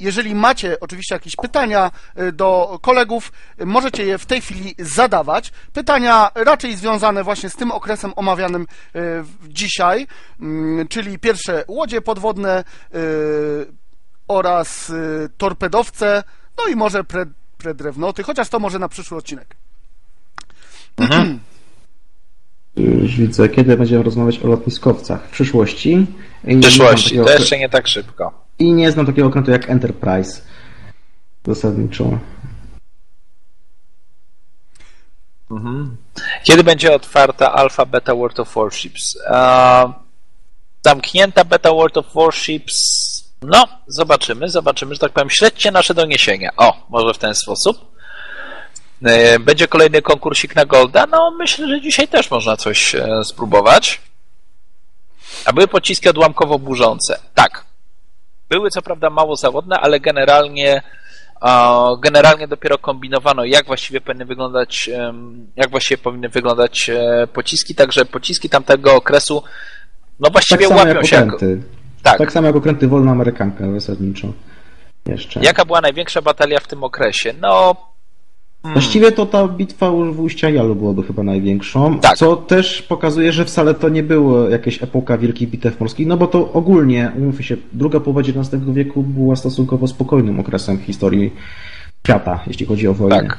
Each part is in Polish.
jeżeli macie oczywiście jakieś pytania y, do kolegów, y, możecie je w tej chwili zadawać. Pytania raczej związane właśnie z tym okresem omawianym y, dzisiaj, mm, czyli pierwsze łodzie podwodne oraz torpedowce, no i może pre, predrewnoty, chociaż to może na przyszły odcinek. Mhm. Już widzę, kiedy będziemy rozmawiać o lotniskowcach. W przyszłości. W przyszłości, to jeszcze nie tak szybko. I nie znam takiego okrętu jak Enterprise. Zasadniczo. Mhm. Kiedy będzie otwarta Alpha Beta World of Warships? zamknięta Beta World of Warships. No, zobaczymy, zobaczymy, że tak powiem. Śledźcie nasze doniesienia. O, może w ten sposób. E, będzie kolejny konkursik na Golda. No, myślę, że dzisiaj też można coś e, spróbować. A były pociski odłamkowo burzące. Tak. Były co prawda mało zawodne, ale generalnie generalnie dopiero kombinowano, jak właściwie powinny wyglądać, jak właściwie powinny wyglądać e, pociski, także pociski tamtego okresu no właściwie tak łapią się. Jak... Tak. tak samo jak okręty wolna amerykanka zasadniczo. Jeszcze. Jaka była największa batalia w tym okresie? No Hmm. Właściwie to ta bitwa u ujścia Jalu byłaby chyba największą, tak. co też pokazuje, że wcale to nie było jakaś epoka wielkich bitew morskich, no bo to ogólnie, umówmy się, druga połowa XIX wieku była stosunkowo spokojnym okresem w historii świata, jeśli chodzi o wojnę. Tak.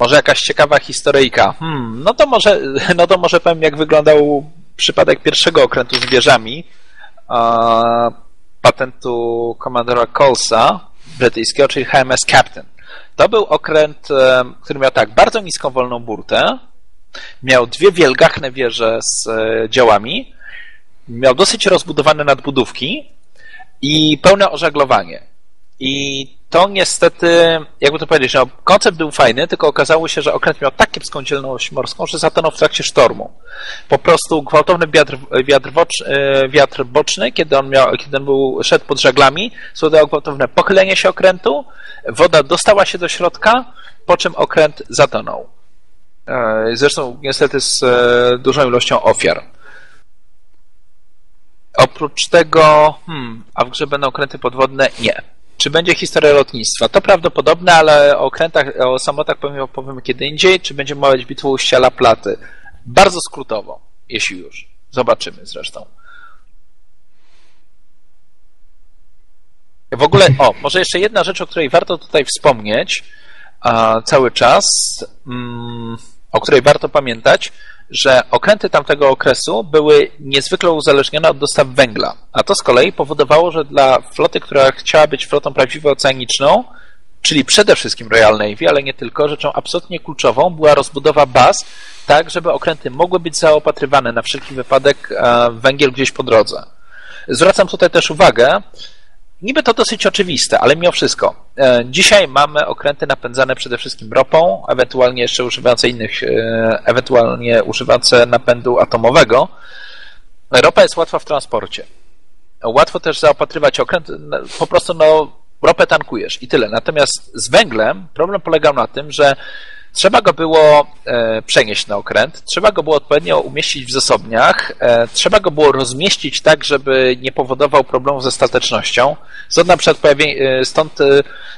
Może jakaś ciekawa historyjka. Hmm, no to może, no to może powiem, jak wyglądał przypadek pierwszego okrętu z wieżami patentu komandora Colesa brytyjskiego, czyli HMS Captain. To był okręt, e, który miał tak, bardzo niską wolną burtę, miał dwie wielgachne wieże z e, działami, miał dosyć rozbudowane nadbudówki i pełne ożaglowanie. I to niestety, jakby to powiedzieć, no, koncept był fajny, tylko okazało się, że okręt miał tak kiepską dzielność morską, że zatonął w trakcie sztormu. Po prostu gwałtowny wiatr, wiatr, e, wiatr boczny, kiedy on, miał, kiedy on był, szedł pod żaglami, spowodowało gwałtowne pochylenie się okrętu, woda dostała się do środka, po czym okręt zatonął. E, zresztą niestety z e, dużą ilością ofiar. Oprócz tego, hmm, a w grze będą okręty podwodne? Nie. Czy będzie historia lotnictwa? To prawdopodobne, ale o okrętach, o samolotach powiem, powiem kiedy indziej. Czy będzie mowa być bitwą ściala platy? Bardzo skrótowo, jeśli już. Zobaczymy zresztą. W ogóle, o, może jeszcze jedna rzecz, o której warto tutaj wspomnieć a, cały czas, mm, o której warto pamiętać, że okręty tamtego okresu były niezwykle uzależnione od dostaw węgla, a to z kolei powodowało, że dla floty, która chciała być flotą prawdziwie oceaniczną, czyli przede wszystkim Royal Navy, ale nie tylko, rzeczą absolutnie kluczową była rozbudowa baz, tak żeby okręty mogły być zaopatrywane na wszelki wypadek węgiel gdzieś po drodze. Zwracam tutaj też uwagę, Niby to dosyć oczywiste, ale mimo wszystko. E, dzisiaj mamy okręty napędzane przede wszystkim ropą, ewentualnie jeszcze używające innych, e, ewentualnie używające napędu atomowego. Ropa jest łatwa w transporcie. Łatwo też zaopatrywać okręt, po prostu no, ropę tankujesz i tyle. Natomiast z węglem problem polegał na tym, że Trzeba go było e, przenieść na okręt, trzeba go było odpowiednio umieścić w zasobniach, e, trzeba go było rozmieścić tak, żeby nie powodował problemów ze statecznością. Stąd na przykład pojawienie, e, stąd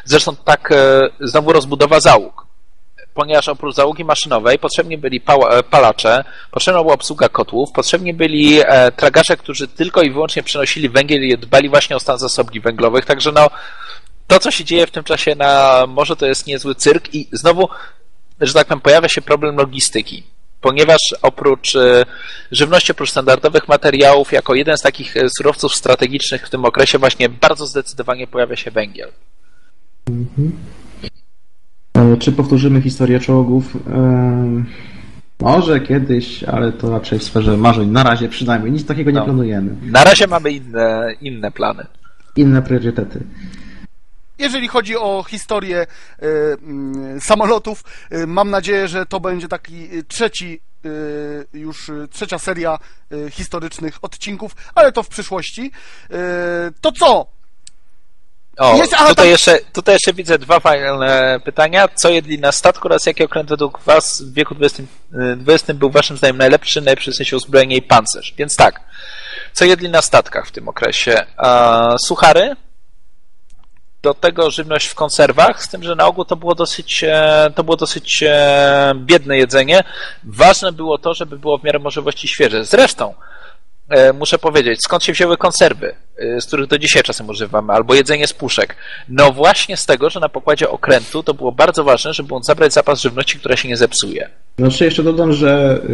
zresztą tak znowu rozbudowa załóg. Ponieważ oprócz załogi maszynowej potrzebni byli palacze, potrzebna była obsługa kotłów, potrzebni byli tragarze, którzy tylko i wyłącznie przenosili węgiel i dbali właśnie o stan zasobni węglowych, także no to, co się dzieje w tym czasie na morzu, to jest niezły cyrk i znowu że tak powiem, pojawia się problem logistyki. Ponieważ oprócz e, żywności, oprócz standardowych materiałów, jako jeden z takich e, surowców strategicznych w tym okresie właśnie bardzo zdecydowanie pojawia się węgiel. Mhm. E, czy powtórzymy historię czołgów? Może kiedyś, ale to raczej w sferze marzeń. Na razie przynajmniej nic takiego nie no. planujemy. Na razie mamy inne, inne plany. Inne priorytety. Jeżeli chodzi o historię y, y, samolotów, y, mam nadzieję, że to będzie taki trzeci już trzecia seria historycznych odcinków, ale to w przyszłości. To co? O, Jest, tutaj, tam... jeszcze, tutaj jeszcze widzę dwa fajne pytania. Co jedli na statku oraz jaki okręt według Was w wieku XX, XX był Waszym zdaniem najlepszy, najlepszy w sensie i pancerz? Więc tak, co jedli na statkach w tym okresie? Suchary, do tego żywność w konserwach, z tym, że na ogół to było dosyć, to było dosyć biedne jedzenie. Ważne było to, żeby było w miarę możliwości świeże. Zresztą, E, muszę powiedzieć, skąd się wzięły konserwy, e, z których do dzisiaj czasem używamy, albo jedzenie z puszek. No właśnie z tego, że na pokładzie okrętu to było bardzo ważne, żeby móc zabrać zapas żywności, która się nie zepsuje. Znaczy jeszcze dodam, że y,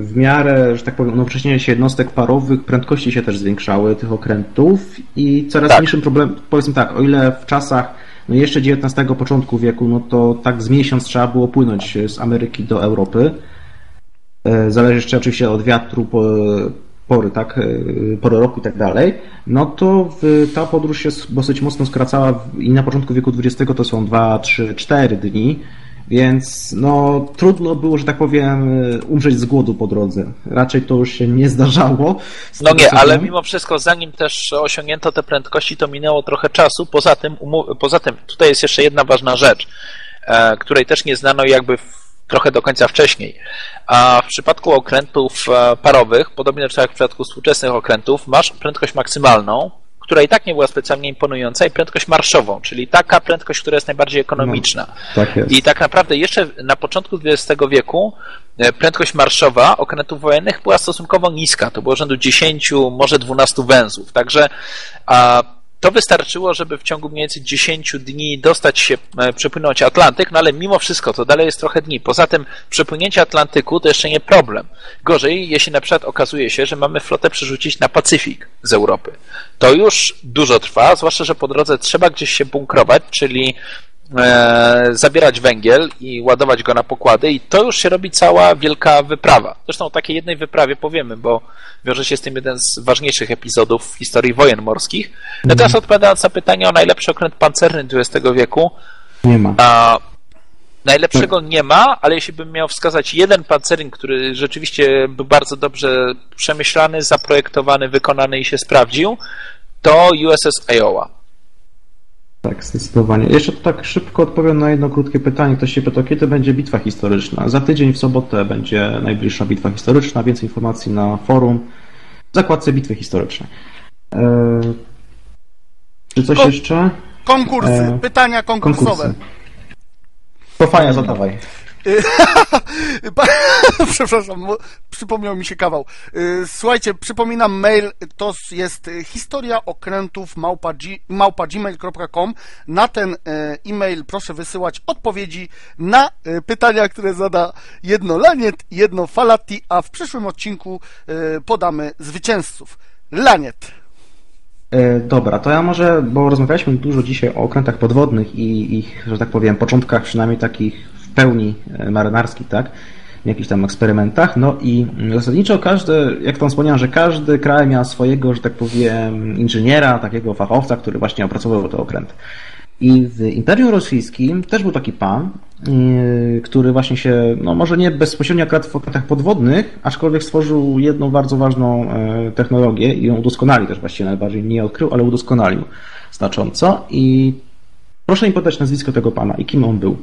w miarę, że tak powiem, nowocześnienia się jednostek parowych, prędkości się też zwiększały tych okrętów i coraz tak. mniejszym problem, powiedzmy tak, o ile w czasach no jeszcze XIX początku wieku, no to tak z miesiąc trzeba było płynąć z Ameryki do Europy. E, zależy jeszcze oczywiście od wiatru, pory, tak, e, pory roku i tak dalej, no to ta podróż się dosyć mocno skracała i na początku wieku XX to są 2, 3, 4 dni, więc no trudno było, że tak powiem, umrzeć z głodu po drodze. Raczej to już się nie zdarzało. No nie, ale mimo wszystko, zanim też osiągnięto te prędkości, to minęło trochę czasu. Poza tym, poza tym tutaj jest jeszcze jedna ważna rzecz, e, której też nie znano jakby w trochę do końca wcześniej. A w przypadku okrętów e, parowych, podobnie jak w przypadku współczesnych okrętów, masz prędkość maksymalną, która i tak nie była specjalnie imponująca, i prędkość marszową, czyli taka prędkość, która jest najbardziej ekonomiczna. No, tak I tak naprawdę jeszcze na początku XX wieku e, prędkość marszowa okrętów wojennych była stosunkowo niska. To było rzędu 10, może 12 węzłów. Także a, to wystarczyło, żeby w ciągu mniej więcej 10 dni dostać się, e, przepłynąć Atlantyk, no ale mimo wszystko to dalej jest trochę dni. Poza tym przepłynięcie Atlantyku to jeszcze nie problem. Gorzej, jeśli na przykład okazuje się, że mamy flotę przerzucić na Pacyfik z Europy. To już dużo trwa, zwłaszcza, że po drodze trzeba gdzieś się bunkrować, czyli e, zabierać węgiel i ładować go na pokłady i to już się robi cała wielka wyprawa. Zresztą o takiej jednej wyprawie powiemy, bo wiąże się z tym jeden z ważniejszych epizodów w historii wojen morskich. Natomiast odpowiadając na pytanie o najlepszy okręt pancerny XX wieku, nie ma. A, najlepszego nie ma, ale jeśli bym miał wskazać jeden pancernik, który rzeczywiście był bardzo dobrze przemyślany, zaprojektowany, wykonany i się sprawdził, to USS Iowa. Tak, zdecydowanie. Jeszcze to tak szybko odpowiem na jedno krótkie pytanie. Ktoś się pyta, kiedy będzie bitwa historyczna. Za tydzień w sobotę będzie najbliższa bitwa historyczna. Więcej informacji na forum w zakładce bitwy historycznej. Eee, czy coś Kon jeszcze? Konkursy, eee, pytania konkursowe. Konkursy. To fajnie, zadawaj. Przepraszam, przypomniał mi się kawał. Y, słuchajcie, przypominam, mail to jest historia okrętów małpa, gmail.com. Na ten y, e-mail proszę wysyłać odpowiedzi na y, pytania, które zada jedno Laniet jedno Falati, a w przyszłym odcinku podamy zwycięzców. Laniet. E, dobra, to ja może, bo rozmawialiśmy dużo dzisiaj o okrętach podwodnych i ich, że tak powiem, początkach przynajmniej takich pełni e, marynarski, tak? W jakichś tam eksperymentach. No i zasadniczo każdy, jak tam wspomniałem, że każdy kraj miał swojego, że tak powiem, inżyniera, takiego fachowca, który właśnie opracowywał te okręty. I w Imperium Rosyjskim też był taki pan, yy, który właśnie się, no może nie bezpośrednio akurat w okrętach podwodnych, aczkolwiek stworzył jedną bardzo ważną e, technologię i ją udoskonalił też właściwie najbardziej, nie odkrył, ale udoskonalił znacząco. I proszę mi podać nazwisko tego pana i kim on był.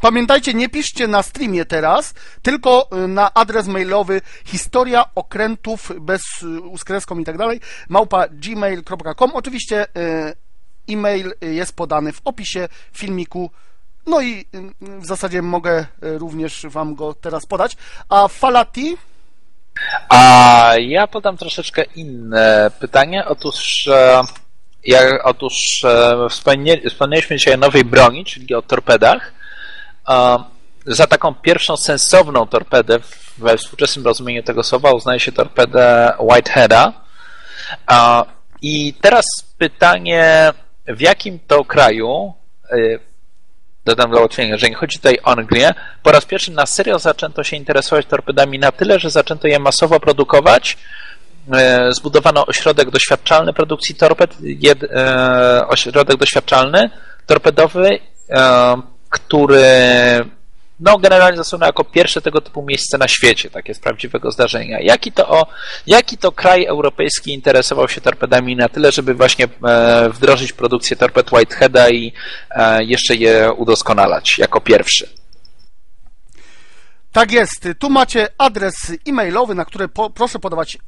Pamiętajcie, nie piszcie na streamie teraz, tylko y, na adres mailowy historia okrętów bez uskreską y, i tak dalej, małpa gmail.com. Oczywiście y, e-mail jest podany w opisie filmiku. No i w zasadzie mogę również Wam go teraz podać. A Falati? A ja podam troszeczkę inne pytanie. Otóż, e, ja, otóż e, wspomnieliśmy dzisiaj o nowej broni, czyli o torpedach za taką pierwszą sensowną torpedę we współczesnym rozumieniu tego słowa uznaje się torpedę Whiteheada. I teraz pytanie, w jakim to kraju, y, dodam dla ułatwienia, że nie chodzi tutaj o Anglię, po raz pierwszy na serio zaczęto się interesować torpedami na tyle, że zaczęto je masowo produkować. Y, zbudowano ośrodek doświadczalny produkcji torped, y, ośrodek doświadczalny torpedowy, który no, generalnie zasłynął jako pierwsze tego typu miejsce na świecie, takie z prawdziwego zdarzenia. Jaki to, o, jaki to kraj europejski interesował się torpedami na tyle, żeby właśnie e, wdrożyć produkcję torped Whiteheada i e, jeszcze je udoskonalać jako pierwszy? Tak jest. Tu macie adres e-mailowy, na który po, proszę podawać y,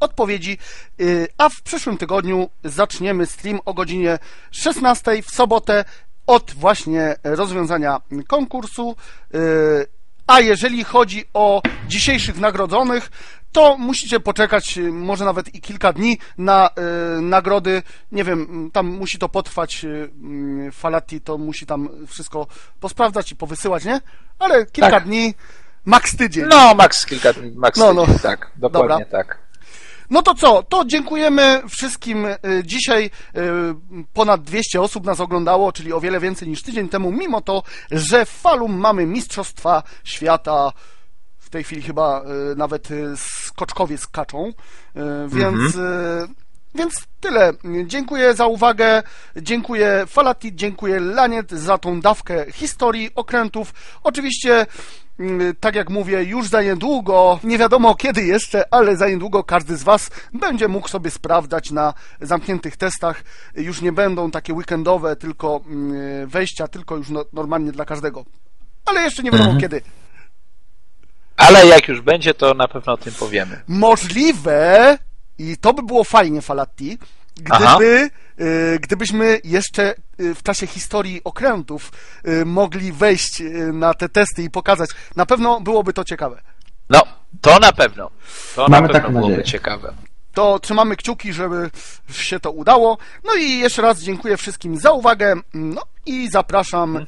odpowiedzi, y, a w przyszłym tygodniu zaczniemy stream o godzinie 16 w sobotę od właśnie rozwiązania konkursu. Y, a jeżeli chodzi o dzisiejszych nagrodzonych, to musicie poczekać y, może nawet i kilka dni na y, nagrody. Nie wiem, tam musi to potrwać. Y, Falati to musi tam wszystko posprawdzać i powysyłać, nie? Ale kilka Tak. dni, maks tydzień. No, max kilka dni, max No, no. tydzień, tak, dokładnie Dobra. tak. No to co? To dziękujemy wszystkim. y, Dzisiaj y, ponad 200 osób nas oglądało, czyli o wiele więcej niż tydzień temu, mimo to, że w Falum mamy Mistrzostwa Świata. W tej chwili chyba y, nawet skoczkowie skaczą, więc. y, Więc tyle. Dziękuję za uwagę. Dziękuję Falati, dziękuję Laniet za tą dawkę historii okrętów. Oczywiście, tak jak mówię, już za niedługo, nie wiadomo kiedy jeszcze, ale za niedługo każdy z Was będzie mógł sobie sprawdzać na zamkniętych testach. Już nie będą takie weekendowe, tylko mm, wejścia, tylko już no, normalnie dla każdego. Ale jeszcze nie wiadomo kiedy. Ale jak już będzie, to na pewno o tym powiemy. Możliwe, i to by było fajnie, Falatti, Aha. gdyby, y, gdybyśmy jeszcze y, w czasie historii okrętów y, mogli wejść y, na te testy i pokazać. Na pewno byłoby to ciekawe. No, to na pewno. To Mamy na pewno byłoby nadzieję. ciekawe. To trzymamy kciuki, żeby się to udało. No i jeszcze raz dziękuję wszystkim za uwagę. No i zapraszam y,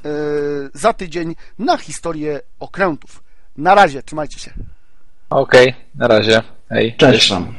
za tydzień na historię okrętów. Na razie, trzymajcie się. Okej, na razie. Hej. Cześć wam.